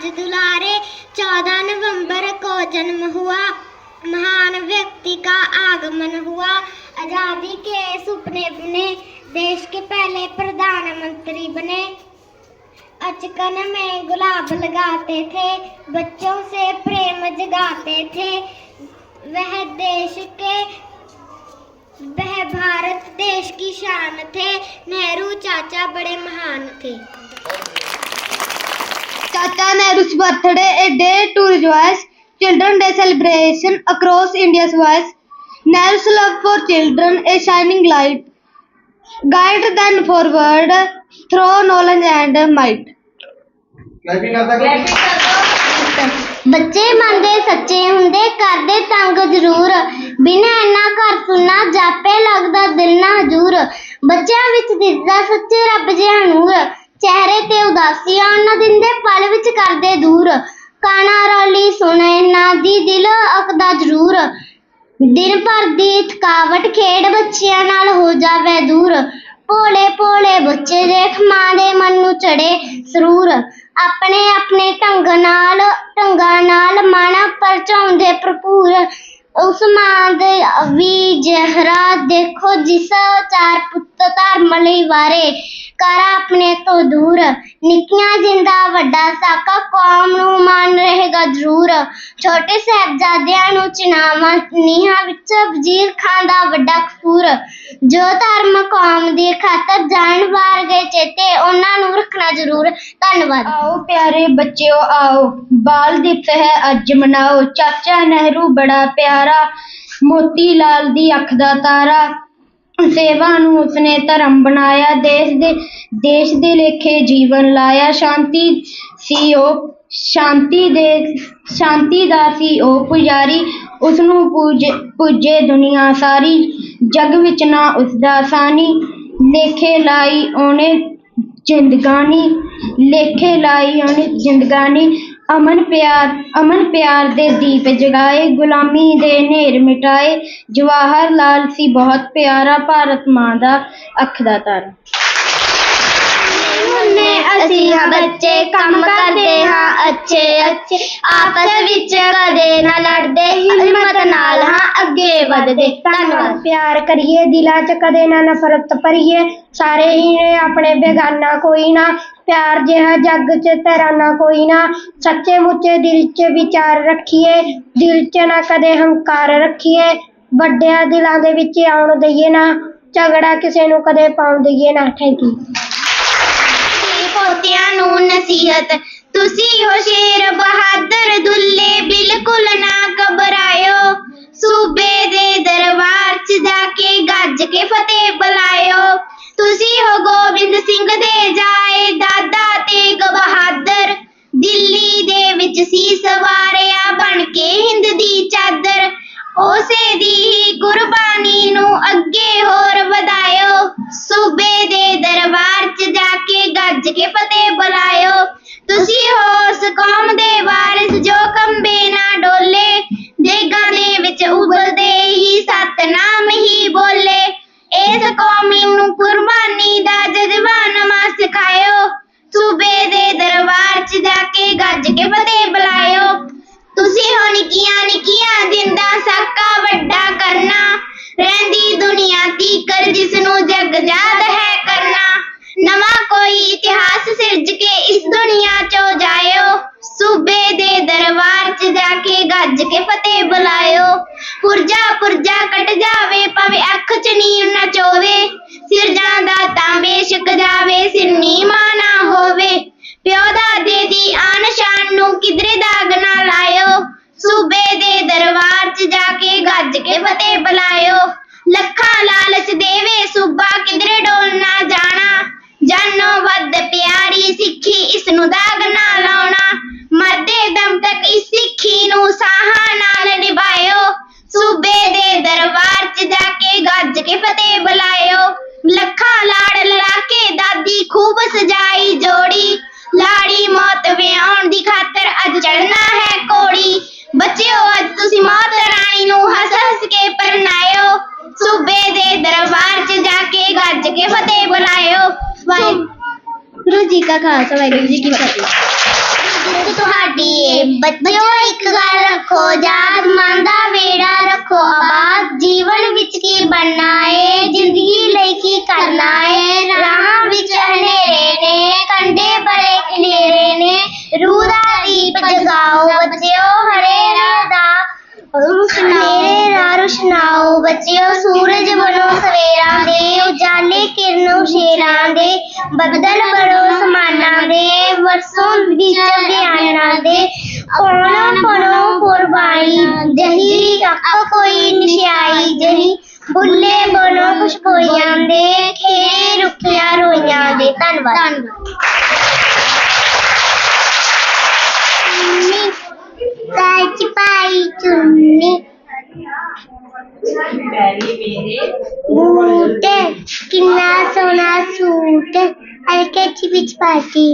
राज दुलारे, चौदह नवंबर को जन्म हुआ। महान व्यक्ति का आगमन हुआ। आज़ादी के सपने बने, देश के पहले प्रधानमंत्री बने। अचकन में गुलाब लगाते थे, बच्चों से प्रेम जगाते थे। वह देश के, वह भारत देश की शान थे। नेहरू चाचा बड़े महान थे। Tata Nehru's birthday, a day to rejoice. Children Day celebration across India's voice. Nehru's love for children, a shining light. Guide them forward through knowledge and might. Clapping ਕਰਦਾ ਕਰੋ ਬੱਚੇ ਮੰਨਦੇ ਸੱਚੇ ਹੁੰਦੇ ਕਰਦੇ ਤੰਗ ਜ਼ਰੂਰ ਬਿਨਾਂ ਇੰਨਾ ਘਰ ਸੁਣਨਾ ਜਾਪੇ ਲੱਗਦਾ ਦਿਲ ਨਾ ਹਜੂਰ ਬੱਚਿਆਂ ਵਿੱਚ ਦਿਸਦਾ ਸੱਚੇ ਰੱਬ ਜਿਹਾ ਨੂਰ ਚਿਹਰੇ ਤੇ ਉਦਾਸੀ ਆਉਣ ਨਾ ਦਿੰਦੇ, ਪਲ ਵਿੱਚ ਕਰਦੇ ਦੂਰ। ਕਾਣਾ ਰੌਲੀ ਸੁਣੇ ਨਾ ਦੀ ਦਿਲ ਅਕਦਾ ਜ਼ਰੂਰ। ਦਿਨ ਭਰ ਦੀ ਥਕਾਵਟ ਖੇਡ ਬੱਚਿਆਂ ਨਾਲ ਹੋ ਜਾਵੇ ਦੂਰ। ਭੋਲੇ ਭੋਲੇ ਬੱਚੇ ਦੇਖ ਮਾਂ ਦੇ ਮਨ ਨੂੰ ਚੜੇ ਸਰੂਰ। ਆਪਣੇ ਆਪਣੇ ਢੰਗ ਨਾਲ, ਢੰਗਾਂ ਨਾਲ ਮਨ ਪਰਚਾਉਂਦੇ ਭਰਪੂਰ। ਉਸ ਮਾਂ ਦੇ ਵੀ ਜਹਰਾ ਦੇਖੋ ਜਿਸ ਚਾਰ ਪੁੱਤ ਧਰਮ ਲਈ ਵਾਰੇ। ਕਰ ਆਪਣੇ ਤੋਂ ਦੂਰ। ਨਿੱਕੀਆਂ ਜਿੰਦਾ ਵੱਡਾ ਸਾਕਾ ਕੌਮ ਨੂੰ ਮਾਨ ਰਹੇਗਾ ਜ਼ਰੂਰ। ਛੋਟੇ ਸਾਹਿਬਜ਼ਾਦਿਆਂ ਨੂੰ ਚਿਨਾਵਾਂ ਨੀਹਾਂ ਵਿੱਚ ਵਜ਼ੀਰ ਖਾਨ ਦਾ ਵੱਡਾ ਕਸੂਰ। ਜੋ ਧਰਮ ਕੌਮ ਦੀ ਖਾਤਰ ਜਾਨ ਵਾਰ ਗਏ ਚੇਤੇ ਉਹਨਾਂ ਨੂੰ ਰੱਖਣਾ ਜ਼ਰੂਰ। ਧੰਨਵਾਦ। ਆਓ ਪਿਆਰੇ ਬੱਚਿਓ, ਆਓ। ਬਾਲ ਦਿਵਸ ਹੈ ਅੱਜ ਮਨਾਓ। ਚਾਚਾ ਨਹਿਰੂ ਬੜਾ ਪਿਆਰਾ। ਮੋਤੀ ਲਾਲ ਦੀ ਅੱਖ ਦਾ ਤਾਰਾ। ਸੇਵਾ ਨੂੰ ਉਸਨੇ ਧਰਮ ਬਣਾਇਆ, ਦੇਸ਼ ਦੇ ਦੇਸ਼ ਦੇ ਲੇਖੇ ਜੀਵਨ ਲਾਇਆ। ਸ਼ਾਂਤੀ ਸੀ ਉਹ, ਸ਼ਾਂਤੀ ਦੇ, ਸ਼ਾਂਤੀ ਦਾ ਸੀ ਉਹ ਪੁਜਾਰੀ। ਉਸਨੂੰ ਪੂਜ, ਪੂਜੇ ਦੁਨੀਆ ਸਾਰੀ, ਜਗ ਵਿੱਚ ਨਾ ਉਸਦਾ ਸਾਨੀ। ਲੇਖੇ ਲਾਈ ਉਹਨੇ ਜ਼ਿੰਦਗਾਨੀ, ਲੇਖੇ ਲਾਈ ਉਹਨੇ ਜ਼ਿੰਦਗਾਨੀ। ਅਮਨ ਪਿਆਰ ਅਮਨ ਪਿਆਰ ਦੇ ਦੀਪ ਜਗਾਏ, ਗੁਲਾਮੀ ਦੇ ਹਨੇਰ ਮਿਟਾਏ, ਜਵਾਹਰ ਲਾਲ ਸੀ ਬਹੁਤ ਪਿਆਰਾ, ਭਾਰਤ ਮਾਂ ਦਾ ਅੱਖ ਦਾ ਤਾਰਾ। ਹੁੰਨੇ ਅਸੀਂ ਹਾਂ ਬੱਚੇ, ਕੰਮ ਕਰਦੇ ਹਾਂ ਅੱਛੇ ਅੱਛੇ। ਆਪਸ ਵਿੱਚ ਕਦੇ ਨਾ ਲੜਦੇ, ਹਿੰਮਤ ਨਾਲ ਹਾਂ ਅੱਗੇ ਵਧਦੇ। ਧੰਨਵਾਦ। ਪਿਆਰ ਕਰੀਏ, ਦਿਲਾਂ 'ਚ ਕਦੇ ਨਾ ਨਫ਼ਰਤ ਭਰੀਏ। ਸਾਰੇ ਹੀ ਨੇ ਆਪਣੇ ਬੇਗਾਨਾ, ਕੋਈ ਨਾ। ਪਿਆਰ ਜਿਹਾ ਜੱਗ 'ਚ ਤਰਾਨਾ, ਕੋਈ ਨਾ। ਸੱਚੇ ਮੁੱਚੇ ਦਿਲ 'ਚ ਵਿਚਾਰ ਰੱਖੀਏ। ਦਿਲ 'ਚ ਨਾ ਕਦੇ ਹੰਕਾਰ ਰੱਖੀਏ। ਵੱਡਿਆਂ ਦਿਲਾਂ ਦੇ ਵਿੱਚ ਆਉਣ ਦਈਏ ਨਾ। ਝਗੜਾ ਕਿਸੇ ਨੂੰ ਕਦੇ ਪਾਉਣ ਦਈਏ ਨਾ। ਥੈਂਕ ਯੂ ਨਸੀਹਤ। ਤੁਸੀਂ ਹੋ ਸ਼ੇਰ ਬਹਾਦਰ ਦੁੱਲੇ ਬਿਲਕੁਲ ਨਾ ਘਬਰਾਇਓ। ਸੂਬੇ ਦੇ ਦਰਬਾਰ 'ਚ ਜਾ ਕੇ ਗੱਜ ਕੇ ਫਤਿਹ ਬੁਲਾਇਓ। ਤੁਸੀਂ ਹੋ ਗੋਬਿੰਦ ਸਿੰਘ ਦੇ ਜਾਏ, ਦਾਦਾ ਤੇਗ ਬਹਾਦਰ। ਦਿੱਲੀ ਦੇ ਵਿੱਚ ਸੀ ਸਵਾਰਿਆ ਬਣ ਕੇ ਹਿੰਦ ਦੀ ਚਾਦਰ। ਉਸੇ ਦੀ ਹੀ ਕੁਰਬਾਨੀ ਨੂੰ ਅੱਗੇ ਹੋਰ ਵਧਾਇਓ। ਸੂਬੇ ਦੇ ਦਰਬਾਰ 'ਚ ਜਾ ਕੇ ਗੱਜ ਕੇ ਫਤਿਹ ਬੁਲਾਇਓ। ਤੁਸੀਂ ਹੋ ਉਸ ਕੌਮ ਦੇ ਵਾਰਿਸ ਜੋ ਕੰਬੇ ਨਾ ਨੂੰ ਹੈ ਕਰਨਾ। ਨਵਾਂ ਕੋਈ ਇਤਿਹਾਸ ਸਿਰਜ ਕੇ ਇਸ ਦੁਨੀਆ ਚੋਂ ਜਾਇਓ। ਸੂਬੇ ਦੇ ਦਰਬਾਰ 'ਚ ਜਾ ਕੇ ਗੱਜ ਕੇ ਫਤਿਹ ਬੁਲਾਇਓ। ਪੁਰਜਾ ਪੁਰਜਾ ਕੱਟ ਜਾਵੇ, ਭਾਵੇਂ ਅੱਖ 'ਚ ਨੀਰ ਨੂੰ ਦਾਗ ਨਾ ਲਾਉਣਾ। ਮਰਦੇ ਦਮ ਤੱਕ ਇਸ ਸਿੱਖੀ ਨੂੰ ਸਾਹਾਂ ਨਾਲ ਨਿਭਾਇਓ। ਸੂਬੇ ਦੇ ਦਰਬਾਰ 'ਚ ਜਾ ਕੇ ਗੱਜ ਕੇ ਫਤਿਹ ਬੁਲਾਇਓ। ਲੱਖਾਂ ਲਾੜ ਲੜਾ ਕੇ ਦਾਦੀ ਖੂਬ ਸਜਾਈ ਜੋੜੀ। ਲਾੜੀ ਮੌਤ ਵਿਆਉਣ ਦੀ ਖਾਤਰ ਅੱਜ ਚੜਨਾ ਹੈ ਕੋੜੀ ਬੱਚਿਓ, ਅੱਜ ਤੁਸੀਂ ਮੌਤ ਰਾਣੀ ਨੂੰ ਹੱਸ ਹੱਸ ਕੇ ਪਰਨਾਇਓ ਸੂਬੇ ਦੇ ਦਰਬਾਰ 'ਚ ਜਾ ਕੇ ਗੱਜ ਕੇ ਫਤਿਹ ਬੁਲਾਇਓ। ਵਾਹਿਗੁਰੂ ਜੀ ਕਾ ਖਾਲਸਾ ਵਾਹਿਗੁਰੂ ਜੀ ਕੀ ਫਤਿਹ। ਤੁਹਾਡੀ ਏ ਬੱਚਿਓ, ਇੱਕ ਗੱਲ ਰੱਖੋ ਜਾਤ ਮਨ ਦਾ ਵੇੜਾ ਰੱਖੋ। ਆਬਾਦ ਜੀਵਨ ਵਿੱਚ ਕੀ ਬਣਨਾ ਏ, ਜ਼ਿੰਦਗੀ ਲਈ ਕੀ ਕਰਨਾ ਏ। ਰਾਹਾਂ ਵਿੱਚ ਹਨੇਰੇ ਨੇ, ਕੰਡੇ ਬੜੇ ਖਲੇਰੇ ਨੇ। ਰੂਹ ਦਾ ਦੀਪ ਜਗਾਓ ਬੱਚਿਓ, ਹਰੇ ਰਾਹ ਦਾ ਮੇਰੇ ਰਾਹ ਰੁਸ਼ਨਾਓ ਬੱਚਿਓ, ਸੂਰਜ ਬਣੋ ਸਵੇਰਾਂ ਦੇ। ਉਜਾਲੇ ਕਿਰਨੋਂ ਸ਼ੇਰਾਂ ਦੇ ਬੱਦਲ ਬਣੋ ਸਮਾਨਾਂ ਦੇ ਵਰਸੋਂ ਵਿੱਚ ਬਿਆਨਾਂ ਦੇ। ਕੋਣਾ ਪਣੋ ਕੁਰਬਾਨੀ ਜਹੀ ਅੱਖ ਕੋਈ ਨਿਸ਼ਾਈ ਜਹੀ। ਬੁੱਲੇ ਬਣੋ ਖੁਸ਼ਬੋਈਆਂ ਦੇ ਖੇੜੇ ਰੁੱਖੀਆਂ ਰੋਈਆਂ ਦੇ। ਧੰਨਵਾਦ। ਸੱਚ ਪਾਈ ਚੁੰਨੀ। ਬੂਟ ਕਿੰਨਾ ਸੋਹਣਾ ਸੂਟ ਹਲਕੇ ਚ ਵਿੱਚ ਪਾਤੀ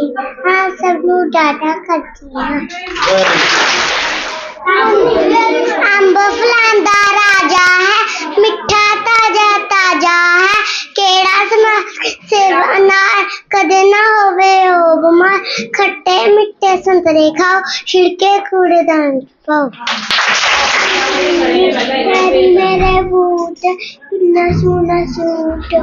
ਹਾਂ, ਸਭ ਨੂੰ ਡਾਟਾ ਕਰਦੀ ਹਾਂ। ਅੰਬ ਫਲਾਂ ਦਾ ਰਾਜਾ ਹੈ। ਮਿੱਠਾ ਤਾਜ਼ਾ ਤਾਜ਼ਾ ਹੈ। ਕਿਹੜਾ ਸਮਾ ਸੇਵਾ ਨਾਲ ਕਦੇ ਨਾ ਹੋਵੇ ਉਹ ਬਿਮਾਰ ਖੱਟੇ ਮਿੱਠੇ ਸੰਤਰੇ ਖਾਓ, ਛਿੜਕੇ ਕੂੜੇਦਾਨ ਪਾਓ। ਮੇਰੇ ਬੂਟ ਕਿੰਨਾ ਸੋਹਣਾ ਸੂਟ